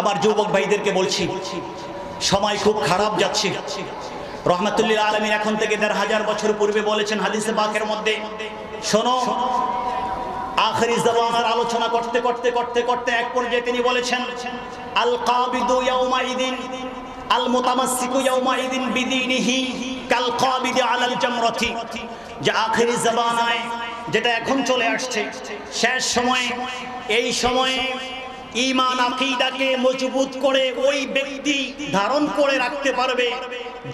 আমার যুবক ভাইদেরকে বলছি, সময় খুব খারাপ যাচ্ছে। রহমাতুল্লিল আলমিন এখন থেকে দেড় হাজার বছর পূর্বে বলেছেন হাদিসে বাকের মধ্যে, শোনো, আখরি জবানার আলোচনা করতে করতে করতে করতে এক পর্যায়ে তিনি বলেছেন আল কাবিদু ইয়াউমাইদিন আল মুতামাসসিকু ইয়াউমাইদিন বিদীনিহি কাল কাবিদি আলাল জামরাতি। যে আখরি জবানায় যেটা এখন চলে আসছে, শেষ সময়ে, এই সময়ে ইমান আকিদাকে মজবুত করে ওই ব্যক্তি ধারণ করে রাখতে পারবে,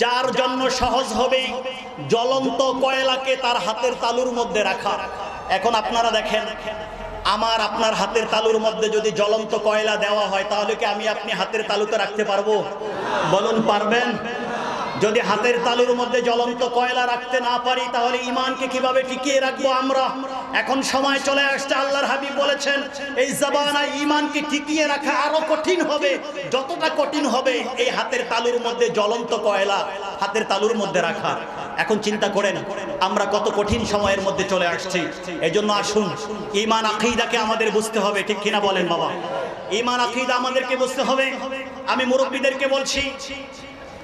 যার জন্য সহজ হবে জ্বলন্ত কয়লাকে তার হাতের তালুর মধ্যে রাখা। এখন আপনারা দেখেন, আমার আপনার হাতের তালুর মধ্যে যদি জ্বলন্ত কয়লা দেওয়া হয়, তাহলে কি আমি আপনি হাতের তালুতে রাখতে পারব? বলুন, পারবেন? যদি হাতের তালুর মধ্যে জ্বলন্ত কয়লা রাখতে না পারি, তাহলে ইমানকে কীভাবে টিকিয়ে রাখব আমরা? এখন সময় চলে আসছে, আল্লাহর হাবিব বলেছেন, এই জবানায় ইমানকে টিকিয়ে রাখা আরও কঠিন হবে, যতটা কঠিন হবে, এই হাতের তালুর মধ্যে জ্বলন্ত কয়লা হাতের তালুর মধ্যে রাখা। এখন চিন্তা করেন, আমরা কত কঠিন সময়ের মধ্যে চলে আসছি। এই জন্য আসুন ইমান আকিদাকে আমাদের বুঝতে হবে, ঠিক কিনা বলেন বাবা? ইমান আকিদা আমাদেরকে বুঝতে হবে। আমি মুরব্বীদেরকে বলছি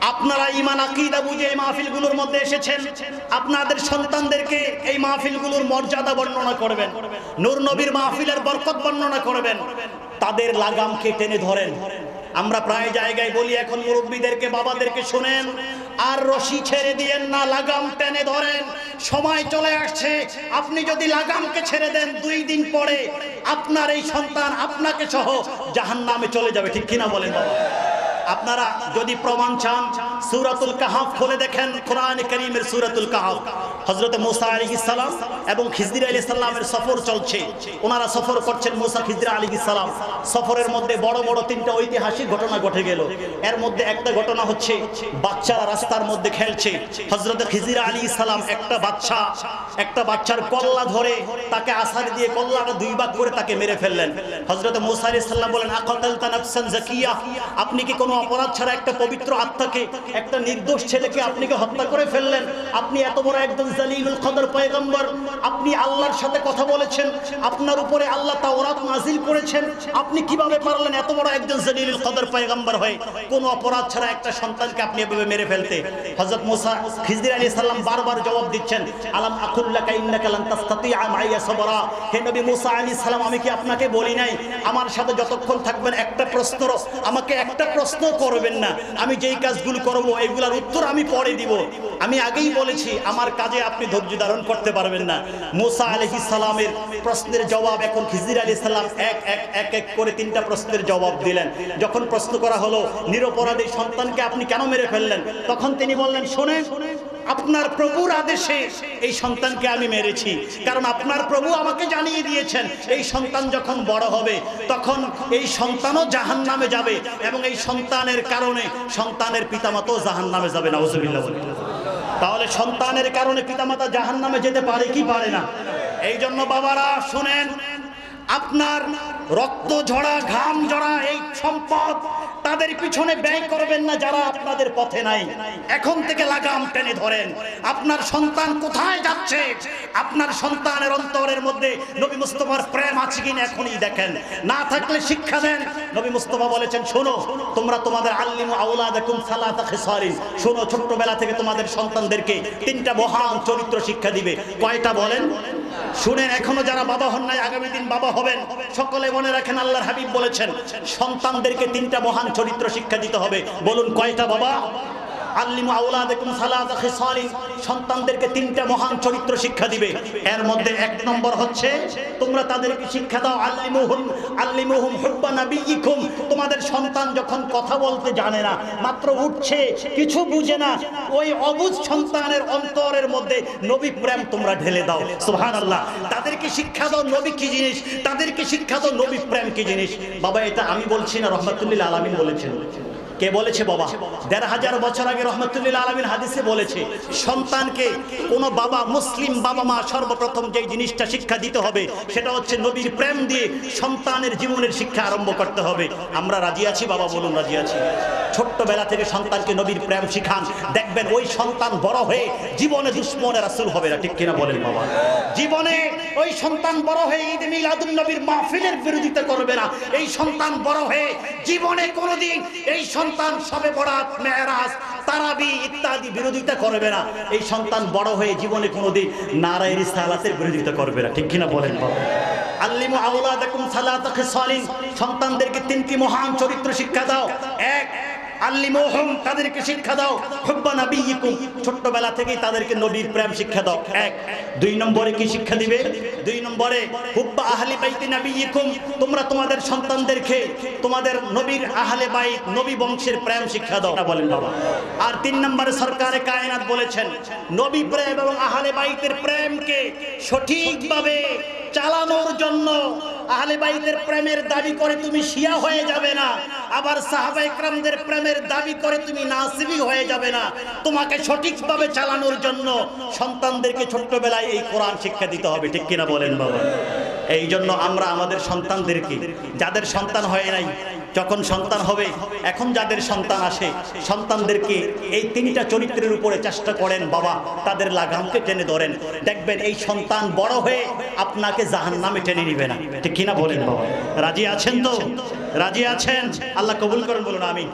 আপনারা ইমান আকিদা বুঝে এই মাহফিলগুলোর মধ্যে এসেছেন। আপনাদের সন্তানদেরকে এই মাহফিলগুলোর মর্যাদা বর্ণনা করবেন। নূর নবীর মাহফিলের বরকত বর্ণনা করবেন। তাদের লাগামকে টেনে ধরেন? আমরা প্রায় জায়গায় বলি, এখন মুরব্বীদেরকে, বাবাদেরকে শোনেন, আর রশি ছেড়ে দিয়েন না, লাগাম টেনে ধরেন। সময় চলে আসছে, আপনি যদি লাগামকে ছেড়ে দেন, দুই দিন পরে আপনার এই সন্তান আপনাকে সহ জাহান্নামে চলে যাবে। ঠিক কিনা বলেন বাবা? আপনারা যদি প্রমাণ চান সূরাতুল কাহাফ খুলে দেখেন কোরআন করিমের সূরাতুল কাহাফ হযরত মুসা আলাইহিস সালাম এবং খিজর আলাইহিস সালামের সফর চলছে। ওনারা সফর করছেন মুসা খিজর আলাইহিস সালাম। সফরের মধ্যে বড় বড় তিনটা ঐতিহাসিক ঘটনা ঘটে গেল। এর মধ্যে একটা ঘটনা হচ্ছে, বাচ্চারা রাস্তার মধ্যে খেলছে। হযরত খিজর আলাইহিস সালাম একটা বাচ্চা, একটা বাচ্চার কল্লা ধরে তাকে আসার দিয়ে কল্লাটা দুই ভাগ করে তাকে মেরে ফেললেন। হযরত মুসা আলাইহিস সালাম বলেন জাকিয়া আপনি কি কোনো অপরাধ ছাড়া একটা পবিত্র আত্মাকে, একটা নির্দোষ ছেলেকে আপনি কি হত্যা করে ফেললেন? আপনি এত বড় একজন জালিলুল কদর পয়গম্বর, আপনি আল্লাহর সাথে কথা বলেছেন, আপনার উপরে আল্লাহ তাওরাত নাজিল করেছেন, আপনি কীভাবে পারলেন এত বড় একজন জালিলুল কদর পয়গম্বর হয়ে? কোন অপরাধ ছাড়া একটা সন্তানকে আপনি এভাবে মেরে ফেলতে? হযরত মুসা খিজর আলাইহিস সালাম বারবার জবাব দিচ্ছেন, আলাম আকুল্লাকা ইন্নাকা লান হে নবী আমি কি আপনাকে বলি নাই? আমার সাথে যতক্ষণ থাকবেন একটা প্রশ্ন আমাকে একটা প্রশ্ন করবেন না। আমি যেই কাজগুলো করব এইগুলোর উত্তর আমি পরে দিব। আমি আগেই বলেছি, আমার কাজে আপনি ধৈর্য ধারণ করতে পারবেন না। মুসা আলাইহিস সালামের প্রশ্নের জবাব এখন খিজির আলাইহিস সালাম এক এক এক এক করে তিনটা প্রশ্নের জবাব দিলেন। যখন প্রশ্ন করা হলো, নিরপরাধী সন্তানকে আপনি কেন মেরে ফেললেন? তখন তিনি বললেন, শোনেন, আপনার প্রভুর আদেশে এই সন্তানকে আমি মেরেছি। কারণ আপনার প্রভু আমাকে জানিয়ে দিয়েছেন, এই সন্তান যখন বড় হবে, তখন এই সন্তানও জাহান নামে যাবে এবং এই সন্তানের কারণে সন্তানের পিতামাতাও জাহান নামে যাবে না তাহলে সন্তানের কারণে পিতামাতা জাহান নামে যেতে পারে কি পারে না? এই জন্য বাবারা, শুনেন, আপনার রক্ত ঝরা, ঘাম ঝরা, এই সম্পদ তাদের পিছনে ব্যয় করবেন না যারা আপনাদের পথে নাই। এখন থেকে লাগাম টেনে ধরেন। আপনার সন্তান কোথায় যাচ্ছে? আপনার সন্তানের অন্তরের মধ্যে নবী মুস্তফার প্রেম আছে কিনা এখনই দেখেন। না থাকলে শিক্ষা দেন। নবী মুস্তফা বলেছেন, শোনো, তোমরা তোমাদের আল্লিমু আউলাদাকুম সালাতা খিসারিন। শোনো, ছোট্টবেলা থেকে তোমাদের সন্তানদেরকে তিনটা মহান চরিত্র শিক্ষা দিবে। কয়টা বলেন? শুনেন, এখনও যারা বাবা হন নাই, আগামী দিন বাবা হবেন। সকলে মনে রাখেন, আল্লাহর হাবিব বলেছেন, সন্তানদেরকে তিনটা মহান চরিত্র শিক্ষা দিতে হবে। বলুন, কয়টা বাবা? আল্লিমু আউলাদাকুম সালাতা খিসালিন সন্তানদেরকে তিনটা মহান চরিত্র শিক্ষা দিবে। এর মধ্যে এক নম্বর হচ্ছে, তোমরা তাদেরকে শিক্ষা দাও, আল্লিমুহুম আল্লিমুহুম হুব্বা নাবিয়িকুম। তোমাদের সন্তান যখন কথা বলতে জানে না, মাত্র উঠছে, কিছু বুঝে না, ওই অবুঝ সন্তানের অন্তরের মধ্যে নবী প্রেম তোমরা ঢেলে দাও। সুবহানাল্লাহ। তাদেরকে শিক্ষা দাও নবী কি জিনিস? তাদেরকে শিক্ষা দাও নবী প্রেম কি জিনিস? বাবা, এটা আমি বলছি না, রহমাতুল্লিল আলামিন বলেছেন। কে বলেছে বাবা? দেড় হাজার বছর আগে রহমতুল্লাহ আলমিন হাদিসে বলেছে, সন্তানকে কোন বাবা মুসলিম বাবা মা সর্বপ্রথম যে জিনিসটা শিক্ষা দিতে হবে, সেটা হচ্ছে নবীর প্রেম দিয়ে সন্তানের জীবনের শিক্ষা আরম্ভ করতে হবে। আমরা রাজি আছি বাবা, বলুন রাজি আছি। ছোট্টবেলা থেকে সন্তানকে নবীর প্রেম শিখান, দেখবেন ওই সন্তান বড় হয়ে জীবনে দুশ্মনের রাসূল হবে না, ঠিক কিনা বলেন বাবা? জীবনে ওই সন্তান বড় হয়ে ঈদ মিলাদুন নবীর মাহফিলের বিরোধিতা করবে না, এই সন্তান বড় হয়ে জীবনে কোনোদিন এই সন্তান সবে বরাত, মেহরাজ, তারাবি ইত্যাদি বিরোধিতা করবে না। এই সন্তান বড় হয়ে জীবনে কোনোদিন নারায়ণ সালাতের বিরোধিতা করবে না। ঠিক কিনা বলেন বাবা। আল্লিমু খিসালিন। সন্তানদেরকে তিনটি মহান চরিত্র শিক্ষা দাও। এক আল্লিমুহুম, তাদেরকে শিক্ষা দাও। হুব্বা নাবিয়িকুম, ছোট্টবেলা থেকেই তাদেরকে নবীর প্রেম শিক্ষা দাও। এক, দুই নম্বরে কি শিক্ষা দিবে? দুই নম্বরে, হুব্বা আহলি বাইতি নাবিয়িকুম, তোমরা তোমাদের সন্তানদেরকে তোমাদের নবীর আহলে বাইত, নবী বংশের প্রেম শিক্ষা দাও। বলেন বাবা। আর তিন নম্বরে সরকারে কায়নাত বলেছেন, নবী প্রেম এবং আহলে বাইতের প্রেমকে সঠিকভাবে চালানোর জন্য আহলে বাইতের প্রেমের দাবি করে তুমি শিয়া হয়ে যাবে না। আবার সাহাবা ইকরামদের প্রেমের দাবি করে তুমি নাসিবি হয়ে যাবে না। তোমাকে সঠিকভাবে চালানোর জন্য সন্তানদেরকে ছোট্টবেলায় এই কোরআন শিক্ষা দিতে হবে। ঠিক কিনা বলেন বাবা? এই জন্য আমরা আমাদের সন্তানদেরকে, যাদের সন্তান হয় নাই যখন সন্তান হবে, এখন যাদের সন্তান আসে, সন্তানদেরকে এই তিনটা চরিত্রের উপরে চেষ্টা করেন বাবা, তাদের লাগামকে টেনে ধরেন। দেখবেন এই সন্তান বড় হয়ে আপনাকে জাহান নামে টেনে নিবে না। ঠিক কিনা বলেন বাবা? রাজি আছেন তো? রাজি আছেন? আল্লাহ কবুল করেন, বলুন আমি